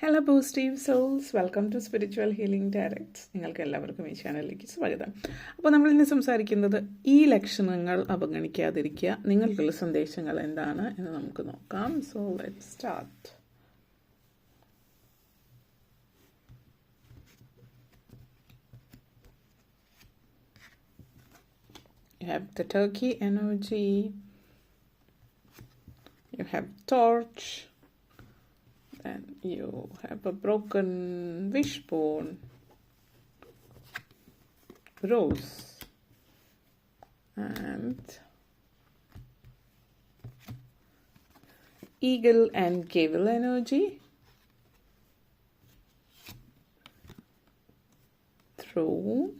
Hello positive souls welcome to spiritual healing directs നിങ്ങൾക്ക് എല്ലാവർക്കും ഈ ചാനലിലേക്ക് സ്വാഗതം. അപ്പോൾ നമ്മൾ ഇന്ന് സംസാരിക്കുന്നത് ഈ ലക്ഷണങ്ങൾ അവഗണിക്കാതിരിക്കുക നിങ്ങൾക്കുള്ള സന്ദേശങ്ങൾ എന്താണ് എന്ന് നമുക്ക് നോക്കാം. So let start You have the turkey energy. You have torch. Then you have a broken wishbone. Rose. And eagle and gavel energy. through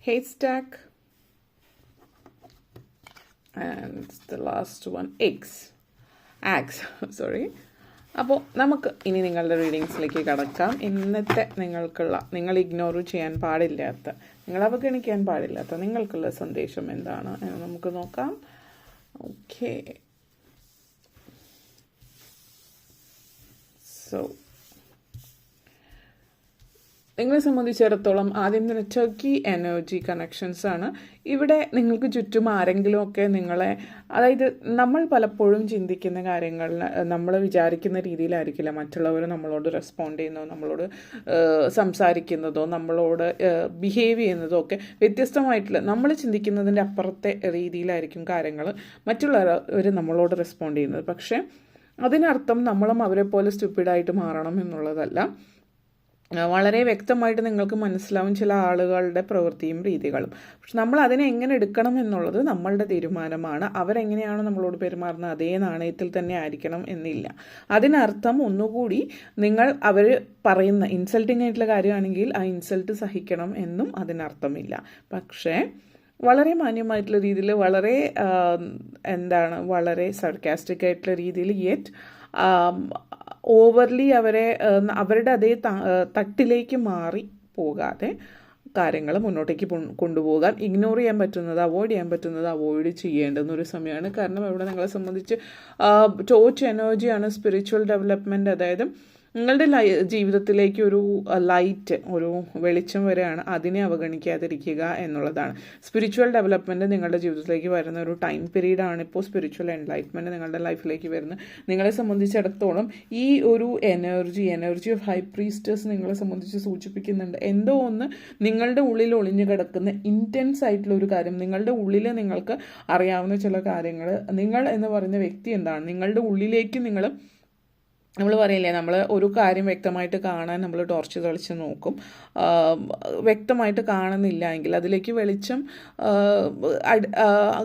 haystack and the last one eggs ax sorry അപ്പോൾ നമുക്ക് ഇനി നിങ്ങളുടെ റീഡിങ്സിലേക്ക് കടക്കാം. ഇന്നത്തെ നിങ്ങൾക്കുള്ള നിങ്ങൾ ignore ചെയ്യാൻ പാടില്ലാത്ത നിങ്ങൾ അവഗണിക്കാൻ പാടില്ലാത്ത നിങ്ങൾക്കുള്ള സന്ദേശം എന്താണ് എന്ന് നമുക്ക് നോക്കാം. ഓക്കേ സോ നിങ്ങളെ സംബന്ധിച്ചിടത്തോളം ആദ്യം തന്നെ ടർക്കി എനർജി കണക്ഷൻസ് ആണ്. ഇവിടെ നിങ്ങൾക്ക് ചുറ്റും ആരെങ്കിലും ഒക്കെ നിങ്ങളെ അതായത് നമ്മൾ പലപ്പോഴും ചിന്തിക്കുന്ന കാര്യങ്ങൾ നമ്മൾ വിചാരിക്കുന്ന രീതിയിലായിരിക്കില്ല മറ്റുള്ളവർ നമ്മളോട് റെസ്പോണ്ട് ചെയ്യുന്നതോ നമ്മളോട് സംസാരിക്കുന്നതോ നമ്മളോട് ബിഹേവ് ചെയ്യുന്നതോ ഒക്കെ വ്യത്യസ്തമായിട്ടുള്ള നമ്മൾ ചിന്തിക്കുന്നതിന്റെ അപ്പുറത്തെ രീതിയിലായിരിക്കും കാര്യങ്ങൾ മറ്റുള്ളവർ നമ്മളോട് റെസ്പോണ്ട് ചെയ്യുന്നത്. പക്ഷേ അതിനർത്ഥം നമ്മളും അവരെ പോലെ സ്റ്റുപ്പിഡായിട്ട് മാറണം എന്നുള്ളതല്ല. വളരെ വ്യക്തമായിട്ട് നിങ്ങൾക്ക് മനസ്സിലാവും ചില ആളുകളുടെ പ്രവൃത്തിയും രീതികളും. പക്ഷെ നമ്മൾ അതിനെ എങ്ങനെ എടുക്കണം എന്നുള്ളത് നമ്മളുടെ തീരുമാനമാണ്. അവരെങ്ങനെയാണ് നമ്മളോട് പെരുമാറുന്നത്? അതേ നാണയത്തിൽ തന്നെ ആയിരിക്കണം എന്നില്ല. അതിനർത്ഥം ഒന്നുകൂടി നിങ്ങൾ അവർ പറയുന്ന ഇൻസൾട്ടിങ് ആയിട്ടുള്ള കാര്യമാണെങ്കിൽ ആ ഇൻസൾട്ട് സഹിക്കണം എന്നും അതിനർത്ഥമില്ല. പക്ഷേ വളരെ മാന്യമായിട്ടുള്ള രീതിയിൽ വളരെ എന്താണ് വളരെ സർക്കാസ്റ്റിക് ആയിട്ടുള്ള രീതിയിൽ യെറ്റ് ഓവർലി അവരെ അവരുടെ അതേ തട്ടിലേക്ക് മാറി പോകാതെ കാര്യങ്ങൾ മുന്നോട്ടേക്ക് കൊണ്ടുപോകാൻ ഇഗ്നോർ ചെയ്യാൻ പറ്റുന്നത് അവോയ്ഡ് ചെയ്യാൻ പറ്റുന്നത് അവോയ്ഡ് ചെയ്യേണ്ടുന്ന ഒരു സമയമാണ്. കാരണം ഇവിടെ നിങ്ങളെ സംബന്ധിച്ച് ടോച്ച് എനർജിയാണ് സ്പിരിച്വൽ ഡെവലപ്മെന്റ് അതായത് നിങ്ങളുടെ ലൈ ജീവിതത്തിലേക്ക് ഒരു ലൈറ്റ് ഒരു വെളിച്ചം വരെയാണ് അതിനെ അവഗണിക്കാതിരിക്കുക എന്നുള്ളതാണ്. സ്പിരിച്വൽ ഡെവലപ്മെന്റ് നിങ്ങളുടെ ജീവിതത്തിലേക്ക് വരുന്ന ഒരു ടൈം പീരീഡാണ് ഇപ്പോൾ സ്പിരിച്വൽ എൻലൈറ്റ്മെന്റ് നിങ്ങളുടെ ലൈഫിലേക്ക് വരുന്നത്. നിങ്ങളെ സംബന്ധിച്ചിടത്തോളം ഈ ഒരു energy energy of high priestess നിങ്ങളെ സംബന്ധിച്ച് സൂചിപ്പിക്കുന്നുണ്ട്. എന്തോ ഒന്ന് നിങ്ങളുടെ ഉള്ളിൽ ഒളിഞ്ഞു കിടക്കുന്ന ഇന്റൻസ് ആയിട്ടുള്ള ഒരു കാര്യം നിങ്ങളുടെ ഉള്ളിൽ നിങ്ങൾക്ക് അറിയാവുന്ന ചില കാര്യങ്ങൾ നിങ്ങൾ എന്ന് പറയുന്ന വ്യക്തി എന്താണ്? നിങ്ങളുടെ ഉള്ളിലേക്ക് നിങ്ങൾ നമ്മൾ പറയില്ലേ നമ്മൾ ഒരു കാര്യം വ്യക്തമായിട്ട് കാണാൻ നമ്മൾ ടോർച്ച് തെളിച്ച് നോക്കും. വ്യക്തമായിട്ട് കാണുന്നില്ല എങ്കിൽ അതിലേക്ക് വെളിച്ചം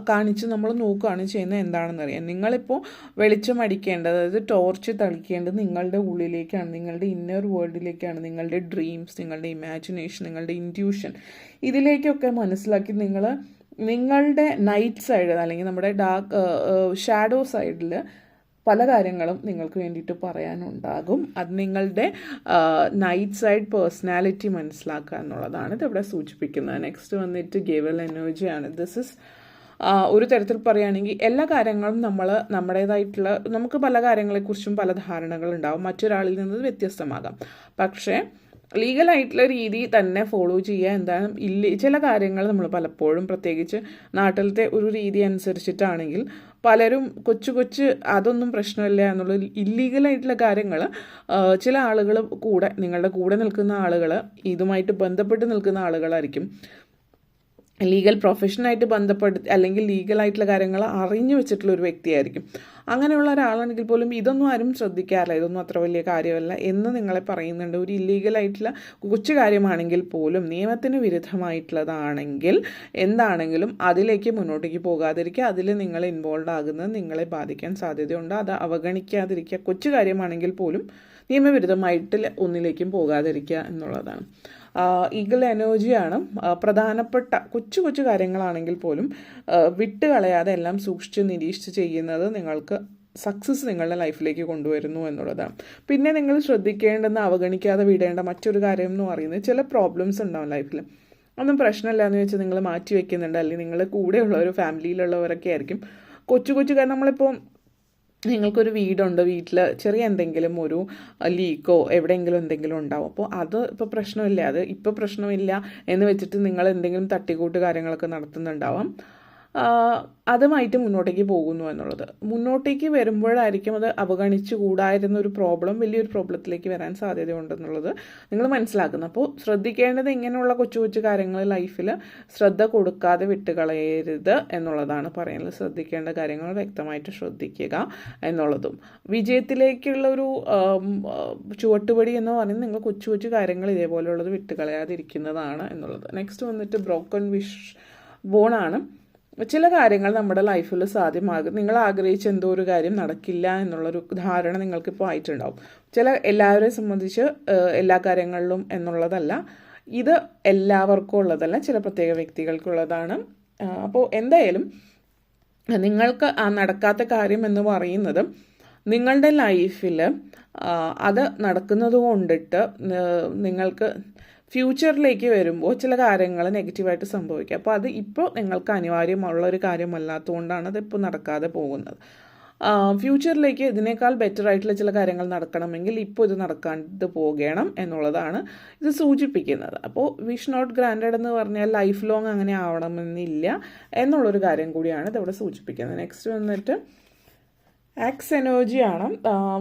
കാണിച്ച് നമ്മൾ നോക്കുകയാണ് ചെയ്യുന്നത് എന്താണെന്ന് അറിയാം നിങ്ങളിപ്പോൾ വെളിച്ചം അടിക്കേണ്ടത് അതായത് ടോർച്ച് തളിക്കേണ്ടത് നിങ്ങളുടെ ഉള്ളിലേക്കാണ് നിങ്ങളുടെ ഇന്നർ വേൾഡിലേക്കാണ് നിങ്ങളുടെ ഡ്രീംസ് നിങ്ങളുടെ ഇമാജിനേഷൻ നിങ്ങളുടെ ഇന്റ്യൂഷൻ ഇതിലേക്കൊക്കെ മനസ്സിലാക്കി നിങ്ങൾ നിങ്ങളുടെ നൈറ്റ് സൈഡ് അല്ലെങ്കിൽ നമ്മുടെ ഡാർക്ക് ഷാഡോ സൈഡിൽ പല കാര്യങ്ങളും നിങ്ങൾക്ക് വേണ്ടിയിട്ട് പറയാനുണ്ടാകും. അത് നിങ്ങളുടെ നൈറ്റ് സൈഡ് പേഴ്സണാലിറ്റി മനസ്സിലാക്കുക എന്നുള്ളതാണ് ഇതിവിടെ സൂചിപ്പിക്കുന്നത്. നെക്സ്റ്റ് വന്നിട്ട് ഗേവൽ എനർജിയാണ് ദിസ് ഇസ് ഒരു തരത്തിൽ പറയുകയാണെങ്കിൽ എല്ലാ കാര്യങ്ങളും നമ്മൾ നമ്മുടേതായിട്ടുള്ള നമുക്ക് പല കാര്യങ്ങളെക്കുറിച്ചും പല ധാരണകൾ ഉണ്ടാവും. മറ്റൊരാളിൽ നിന്ന് വ്യത്യസ്തമാകാം. പക്ഷേ ലീഗലായിട്ടുള്ള രീതി തന്നെ ഫോളോ ചെയ്യുക എന്താണ് ഇല്ല ചില കാര്യങ്ങൾ നമ്മൾ പലപ്പോഴും പ്രത്യേകിച്ച് നാട്ടിലത്തെ ഒരു രീതി അനുസരിച്ചിട്ടാണെങ്കിൽ പലരും കൊച്ചു കൊച്ച് അതൊന്നും പ്രശ്നമില്ല എന്നുള്ള ഇല്ലീഗലായിട്ടുള്ള കാര്യങ്ങൾ ചില ആളുകൾ കൂടെ നിങ്ങളുടെ കൂടെ നിൽക്കുന്ന ആളുകൾ ഇതുമായിട്ട് ബന്ധപ്പെട്ട് നിൽക്കുന്ന ആളുകളായിരിക്കും. ലീഗൽ പ്രൊഫഷനായിട്ട് ബന്ധപ്പെട്ട് അല്ലെങ്കിൽ ലീഗലായിട്ടുള്ള കാര്യങ്ങൾ അറിഞ്ഞു വെച്ചിട്ടുള്ള ഒരു വ്യക്തിയായിരിക്കും. അങ്ങനെയുള്ള ഒരാളാണെങ്കിൽ പോലും ഇതൊന്നും ആരും ശ്രദ്ധിക്കാറില്ല. ഇതൊന്നും അത്ര വലിയ കാര്യമല്ല എന്ന് നിങ്ങളെ പറയുന്നുണ്ട്. ഒരു ഇല്ലീഗലായിട്ടുള്ള കൊച്ചു കാര്യമാണെങ്കിൽ പോലും നിയമത്തിന് വിരുദ്ധമായിട്ടുള്ളതാണെങ്കിൽ എന്താണെങ്കിലും അതിലേക്ക് മുന്നോട്ടേക്ക് പോകാതിരിക്കുക. അതിൽ നിങ്ങൾ ഇൻവോൾവ് ആകുന്നത് നിങ്ങളെ ബാധിക്കാൻ സാധ്യതയുണ്ട്. അത് അവഗണിക്കാതിരിക്കുക. കൊച്ചു കാര്യമാണെങ്കിൽ പോലും നിയമവിരുദ്ധമായിട്ട് ഒന്നിലേക്കും പോകാതിരിക്കുക എന്നുള്ളതാണ്. ഈഗിൾ എനർജിയാണ് പ്രധാനപ്പെട്ട കൊച്ചു കൊച്ചു കാര്യങ്ങളാണെങ്കിൽ പോലും വിട്ട് കളയാതെ എല്ലാം സൂക്ഷിച്ച് നിരീക്ഷിച്ച് ചെയ്യുന്നത് നിങ്ങൾക്ക് സക്സസ് നിങ്ങളുടെ ലൈഫിലേക്ക് കൊണ്ടുവരുന്നു എന്നുള്ളതാണ്. പിന്നെ നിങ്ങൾ ശ്രദ്ധിക്കേണ്ടെന്ന് അവഗണിക്കാതെ വിടേണ്ട മറ്റൊരു കാര്യം എന്ന് പറയുന്നത് ചില പ്രോബ്ലംസ് ഉണ്ടാവും ലൈഫിൽ ഒന്നും പ്രശ്നമില്ല എന്ന് വെച്ചാൽ നിങ്ങൾ മാറ്റി വെക്കുന്നുണ്ട്. അല്ലെങ്കിൽ നിങ്ങളുടെ കൂടെയുള്ളവർ ഫാമിലിയിലുള്ളവരൊക്കെ ആയിരിക്കും. കൊച്ചു കൊച്ചു കാര്യം നമ്മളിപ്പോൾ നിങ്ങൾക്കൊരു വീടുണ്ട്? വീട്ടിൽ ചെറിയ എന്തെങ്കിലും ഒരു ലീക്കോ എവിടെയെങ്കിലും എന്തെങ്കിലും ഉണ്ടാവും. അപ്പോൾ അത് ഇപ്പോൾ പ്രശ്നമില്ല. അത് ഇപ്പോൾ പ്രശ്നമില്ല എന്ന് വെച്ചിട്ട് നിങ്ങൾ എന്തെങ്കിലും തട്ടിക്കൂട്ട് കാര്യങ്ങളൊക്കെ നടത്തുന്നുണ്ടാവാം. അതുമായിട്ട് മുന്നോട്ടേക്ക് പോകുന്നു എന്നുള്ളത്. മുന്നോട്ടേക്ക് വരുമ്പോഴായിരിക്കും അത് അവഗണിച്ചു കൂടായിരുന്ന ഒരു പ്രോബ്ലം വലിയൊരു പ്രോബ്ലത്തിലേക്ക് വരാൻ സാധ്യതയുണ്ടെന്നുള്ളത് നിങ്ങൾ മനസ്സിലാക്കുന്നു. അപ്പോൾ ശ്രദ്ധിക്കേണ്ടത് ഇങ്ങനെയുള്ള കൊച്ചു കൊച്ചു കാര്യങ്ങൾ ലൈഫിൽ ശ്രദ്ധ കൊടുക്കാതെ വിട്ടുകളയരുത് എന്നുള്ളതാണ് പറയുന്നത്. ശ്രദ്ധിക്കേണ്ട കാര്യങ്ങൾ വ്യക്തമായിട്ട് ശ്രദ്ധിക്കുക എന്നുള്ളതും. വിജയത്തിലേക്കുള്ള ഒരു ചുവട്ടുപടി എന്ന് പറയുന്നത് നിങ്ങൾ കൊച്ചു കൊച്ചു കാര്യങ്ങൾ ഇതേപോലെയുള്ളത് വിട്ടുകളയാതിരിക്കുന്നതാണ് എന്നുള്ളത്. നെക്സ്റ്റ് വന്നിട്ട് ബ്രോക്കൺ വിഷ് ബോണാണ് ചില കാര്യങ്ങൾ നമ്മുടെ ലൈഫിൽ സാധ്യമാകും. നിങ്ങൾ ആഗ്രഹിച്ച എന്തോ ഒരു കാര്യം നടക്കില്ല എന്നുള്ളൊരു ധാരണ നിങ്ങൾക്കിപ്പോൾ ആയിട്ടുണ്ടാവും. ചില എല്ലാവരെയും സംബന്ധിച്ച് എല്ലാ കാര്യങ്ങളിലും എന്നുള്ളതല്ല ഇത് എല്ലാവർക്കും ഉള്ളതല്ല ചില പ്രത്യേക വ്യക്തികൾക്കുള്ളതാണ് അപ്പോൾ എന്തായാലും നിങ്ങൾക്ക് ആ നടക്കാത്ത കാര്യം എന്ന് പറയുന്നത് നിങ്ങളുടെ ലൈഫിൽ അത് നടക്കുന്നത് കൊണ്ടിട്ട് നിങ്ങൾക്ക് ഫ്യൂച്ചറിലേക്ക് വരുമ്പോൾ ചില കാര്യങ്ങൾ നെഗറ്റീവായിട്ട് സംഭവിക്കുക അപ്പോൾ അത് ഇപ്പോൾ നിങ്ങൾക്ക് അനിവാര്യമുള്ള ഒരു കാര്യമല്ലാത്തതുകൊണ്ടാണ് അത് ഇപ്പോൾ നടക്കാതെ പോകുന്നത്. ഫ്യൂച്ചറിലേക്ക് ഇതിനേക്കാൾ ബെറ്റർ ആയിട്ടുള്ള ചില കാര്യങ്ങൾ നടക്കണമെങ്കിൽ ഇപ്പോൾ ഇത് നടക്കാണ്ട് പോകണം എന്നുള്ളതാണ് ഇത് സൂചിപ്പിക്കുന്നത്. അപ്പോൾ വിഷ് നോട്ട് ഗ്രാൻഡഡ് എന്ന് പറഞ്ഞാൽ ലൈഫ് ലോങ് അങ്ങനെ ആവണമെന്നില്ല എന്നുള്ളൊരു കാര്യം കൂടിയാണ് ഇതവിടെ സൂചിപ്പിക്കുന്നത്. നെക്സ്റ്റ് വന്നിട്ട് ആക്സ് എനർജി ആണ്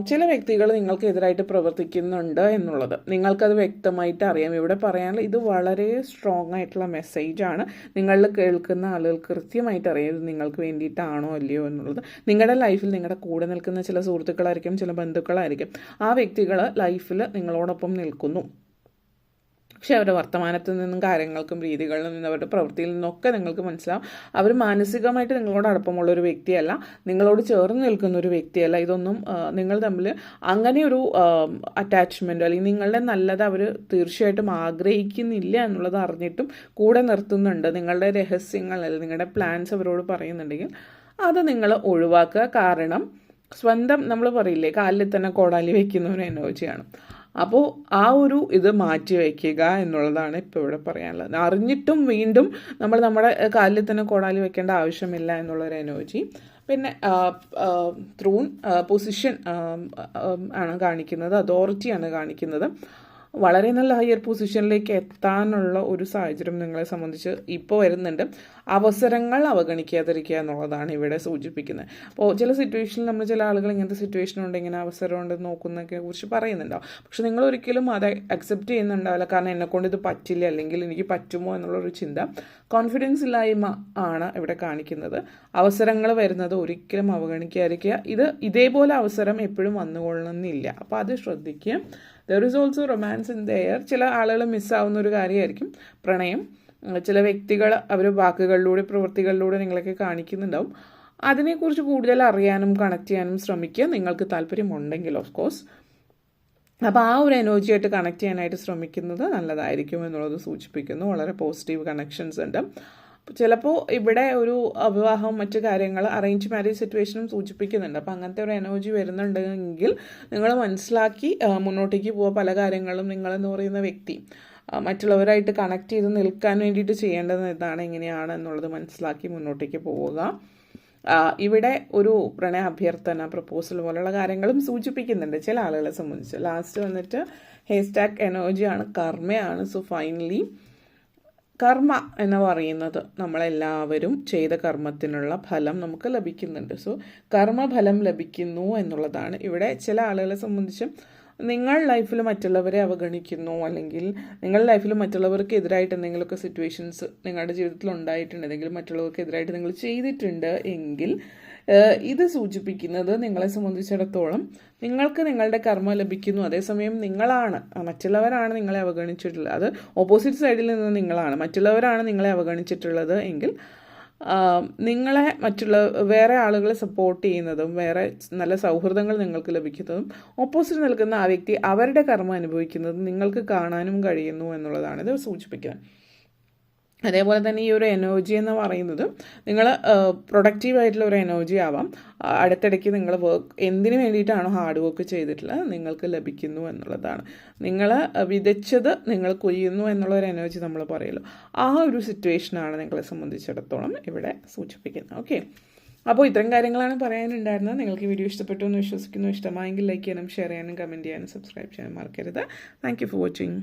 ചില വ്യക്തികൾ നിങ്ങൾക്കെതിരായിട്ട് പ്രവർത്തിക്കുന്നുണ്ട് എന്നുള്ളത്. നിങ്ങൾക്കത് വ്യക്തമായിട്ട് അറിയാം. ഇവിടെ പറയാനുള്ള ഇത് വളരെ സ്ട്രോങ് ആയിട്ടുള്ള മെസ്സേജാണ് നിങ്ങൾ കേൾക്കുന്ന ആളുകൾ കൃത്യമായിട്ട് അറിയാം ഇത് നിങ്ങൾക്ക് വേണ്ടിയിട്ടാണോ അല്ലയോ എന്നുള്ളത്. നിങ്ങളുടെ ലൈഫിൽ നിങ്ങളുടെ കൂടെ നിൽക്കുന്ന ചില സുഹൃത്തുക്കളായിരിക്കും ചില ബന്ധുക്കളായിരിക്കും. ആ വ്യക്തികൾ ലൈഫിൽ നിങ്ങളോടൊപ്പം നിൽക്കുന്നു. പക്ഷെ അവരുടെ വർത്തമാനത്തിൽ നിന്നും കാര്യങ്ങൾക്കും രീതികളിൽ നിന്നും അവരുടെ പ്രവൃത്തിയിൽ നിന്നൊക്കെ നിങ്ങൾക്ക് മനസ്സിലാവും. അവർ മാനസികമായിട്ട് നിങ്ങളോട് അടുപ്പമുള്ള ഒരു വ്യക്തിയല്ല. നിങ്ങളോട് ചേർന്ന് നിൽക്കുന്ന ഒരു വ്യക്തിയല്ല. ഇതൊന്നും നിങ്ങൾ തമ്മിൽ അങ്ങനെ ഒരു അറ്റാച്ച്മെന്റോ അല്ലെങ്കിൽ നിങ്ങളുടെ നല്ലത് അവർ തീർച്ചയായിട്ടും ആഗ്രഹിക്കുന്നില്ല എന്നുള്ളത് അറിഞ്ഞിട്ടും കൂടെ നിർത്തുന്നുണ്ട്. നിങ്ങളുടെ രഹസ്യങ്ങൾ അല്ലെങ്കിൽ നിങ്ങളുടെ പ്ലാൻസ് അവരോട് പറയുന്നുണ്ടെങ്കിൽ അത് നിങ്ങൾ ഒഴിവാക്കുക. കാരണം സ്വന്തം നമ്മൾ പറയില്ലേ കാലിൽ തന്നെ കോടാലി വെക്കുന്ന ഒരു എനർജിയാണ് അപ്പോൾ ആ ഒരു ഇത് മാറ്റി വയ്ക്കുക എന്നുള്ളതാണ് ഇപ്പോൾ ഇവിടെ പറയാനുള്ളത്. അറിഞ്ഞിട്ടും വീണ്ടും നമ്മൾ നമ്മുടെ കാലിൽ തന്നെ കോടാലി വെക്കേണ്ട ആവശ്യമില്ല എന്നുള്ളൊരു എനർജി. പിന്നെ ത്രൂൺ പൊസിഷൻ ആണ് കാണിക്കുന്നത് അതോറിറ്റിയാണ് കാണിക്കുന്നത്. വളരെ നല്ല ഹയർ പൊസിഷനിലേക്ക് എത്താനുള്ള ഒരു സാഹചര്യം നിങ്ങളെ സംബന്ധിച്ച് ഇപ്പോൾ വരുന്നുണ്ട്. അവസരങ്ങൾ അവഗണിക്കാതിരിക്കുക എന്നുള്ളതാണ് ഇവിടെ സൂചിപ്പിക്കുന്നത്. അപ്പോൾ ചില സിറ്റുവേഷനിൽ നമ്മൾ ചില ആളുകൾ ഇങ്ങനത്തെ സിറ്റുവേഷൻ ഉണ്ട് ഇങ്ങനെ അവസരമുണ്ട് നോക്കുന്നതിനെ കുറിച്ച് പറയുന്നുണ്ടാവും. പക്ഷെ നിങ്ങൾ ഒരിക്കലും അത് അക്സെപ്റ്റ് ചെയ്യുന്നുണ്ടാവില്ല. കാരണം എന്നെക്കൊണ്ട് ഇത് പറ്റില്ല അല്ലെങ്കിൽ എനിക്ക് പറ്റുമോ എന്നുള്ളൊരു ചിന്ത കോൺഫിഡൻസ് ഇല്ലായ്മ ആണ് ഇവിടെ കാണിക്കുന്നത്. അവസരങ്ങൾ വരുന്നത് ഒരിക്കലും അവഗണിക്കാതിരിക്കുക. ഇത് ഇതേപോലെ അവസരം എപ്പോഴും വന്നുകൊള്ളണമെന്നില്ല അപ്പോൾ അത് ശ്രദ്ധിക്കുക. There is also romance in there ചില ആളുകൾ മിസ്സാവുന്ന ഒരു കാര്യമായിരിക്കും. പ്രണയം. ചില വ്യക്തികൾ അവർ വാക്കുകളിലൂടെ പ്രവൃത്തികളിലൂടെ നിങ്ങളൊക്കെ കാണിക്കുന്നുണ്ടാവും. അതിനെക്കുറിച്ച് കൂടുതൽ അറിയാനും കണക്ട് ചെയ്യാനും ശ്രമിക്കുക. നിങ്ങൾക്ക് താല്പര്യമുണ്ടെങ്കിൽ ഓഫ് കോഴ്സ് അപ്പോൾ ആ ഒരു എനർജിയായിട്ട് കണക്ട് ചെയ്യാനായിട്ട് ശ്രമിക്കുന്നത് നല്ലതായിരിക്കും എന്നുള്ളത് സൂചിപ്പിക്കുന്നു. വളരെ പോസിറ്റീവ് കണക്ഷൻസ് ഉണ്ട്. ചിലപ്പോൾ ഇവിടെ ഒരു വിവാഹം മറ്റു കാര്യങ്ങൾ അറേഞ്ച് മാരേജ് സിറ്റുവേഷനും സൂചിപ്പിക്കുന്നുണ്ട്. അപ്പോൾ അങ്ങനത്തെ ഒരു എനർജി വരുന്നുണ്ടെങ്കിൽ നിങ്ങൾ മനസ്സിലാക്കി മുന്നോട്ടേക്ക് പോവുക. പല കാര്യങ്ങളും നിങ്ങളെന്ന് പറയുന്ന വ്യക്തി മറ്റുള്ളവരായിട്ട് കണക്ട് ചെയ്ത് നിൽക്കാൻ വേണ്ടിയിട്ട് ചെയ്യേണ്ടത് ഇതാണ് എങ്ങനെയാണ് എന്നുള്ളത് മനസ്സിലാക്കി മുന്നോട്ടേക്ക് പോവുക. ഇവിടെ ഒരു പ്രണയ അഭ്യർത്ഥന പ്രപ്പോസൽ പോലുള്ള കാര്യങ്ങളും സൂചിപ്പിക്കുന്നുണ്ട് ചില ആളുകളെ സംബന്ധിച്ച്. ലാസ്റ്റ് വന്നിട്ട് ഹെയർസ്റ്റാക്ക് എനർജിയാണ് കർമ്മയാണ്. സോ ഫൈനലി കർമ്മ എന്ന് പറയുന്നത് നമ്മളെല്ലാവരും ചെയ്ത കർമ്മത്തിനുള്ള ഫലം നമുക്ക് ലഭിക്കുന്നുണ്ട്. സോ കർമ്മഫലം ലഭിക്കുന്നു എന്നുള്ളതാണ്. ഇവിടെ ചില ആളുകളെ സംബന്ധിച്ച് നിങ്ങൾ ലൈഫിൽ മറ്റുള്ളവരെ അവഗണിക്കുന്നു അല്ലെങ്കിൽ നിങ്ങളുടെ ലൈഫിൽ മറ്റുള്ളവർക്ക് എതിരായിട്ട് എന്തെങ്കിലുമൊക്കെ സിറ്റുവേഷൻസ് നിങ്ങളുടെ ജീവിതത്തിൽ ഉണ്ടായിട്ടുണ്ട് അല്ലെങ്കിൽ മറ്റുള്ളവർക്ക് എതിരായിട്ട് നിങ്ങൾ ചെയ്തിട്ടുണ്ട് എങ്കിൽ ഇത് സൂചിപ്പിക്കുന്നത് നിങ്ങളെ സംബന്ധിച്ചിടത്തോളം നിങ്ങൾക്ക് നിങ്ങളുടെ കർമ്മം ലഭിക്കുന്നു. അതേസമയം നിങ്ങളാണ് മറ്റുള്ളവരാണ് നിങ്ങളെ അവഗണിച്ചിട്ടുള്ളത്. അത് ഓപ്പോസിറ്റ് സൈഡിൽ നിന്ന് നിങ്ങളാണ് മറ്റുള്ളവരാണ് നിങ്ങളെ അവഗണിച്ചിട്ടുള്ളത് എങ്കിൽ നിങ്ങളെ മറ്റുള്ള വേറെ ആളുകളെ സപ്പോർട്ട് ചെയ്യുന്നതും വേറെ നല്ല സൗഹൃദങ്ങൾ നിങ്ങൾക്ക് ലഭിക്കുന്നതും ഓപ്പോസിറ്റ് നിൽക്കുന്ന ആ വ്യക്തി അവരുടെ കർമ്മം അനുഭവിക്കുന്നതും നിങ്ങൾക്ക് കാണാനും കഴിയുന്നു എന്നുള്ളതാണ്. ഇത് സൂചിപ്പിക്കുന്നത്. അതേപോലെ തന്നെ ഈ ഒരു എനർജി എന്ന് പറയുന്നത് നിങ്ങൾ പ്രൊഡക്റ്റീവ് ആയിട്ടുള്ള ഒരു എനർജി ആവാം. അടുത്തിടയ്ക്ക് നിങ്ങൾ വർക്ക് എന്തിനു വേണ്ടിയിട്ടാണോ ഹാർഡ് വർക്ക് ചെയ്തിട്ടുള്ളത് നിങ്ങൾക്ക് ലഭിക്കുന്നു എന്നുള്ളതാണ്. നിങ്ങൾ വിതച്ചത് നിങ്ങൾ കൊയ്യുന്നു എന്നുള്ള ഒരു എനർജി നമ്മൾ പറയുമല്ലോ ആ ഒരു സിറ്റുവേഷനാണ് നിങ്ങളെ സംബന്ധിച്ചിടത്തോളം ഇവിടെ സൂചിപ്പിക്കുന്നത്. ഓക്കെ അപ്പോൾ ഇത്തരം കാര്യങ്ങളാണ് പറയാനുണ്ടായിരുന്നത്. നിങ്ങൾക്ക് ഈ വീഡിയോ ഇഷ്ടപ്പെട്ടു എന്ന് വിശ്വസിക്കുന്നു. ഇഷ്ടമായെങ്കിൽ ലൈക്ക് ചെയ്യാനും ഷെയർ ചെയ്യാനും കമന്റ് ചെയ്യാനും സബ്സ്ക്രൈബ് ചെയ്യാനും മറക്കരുത്. Thank for watching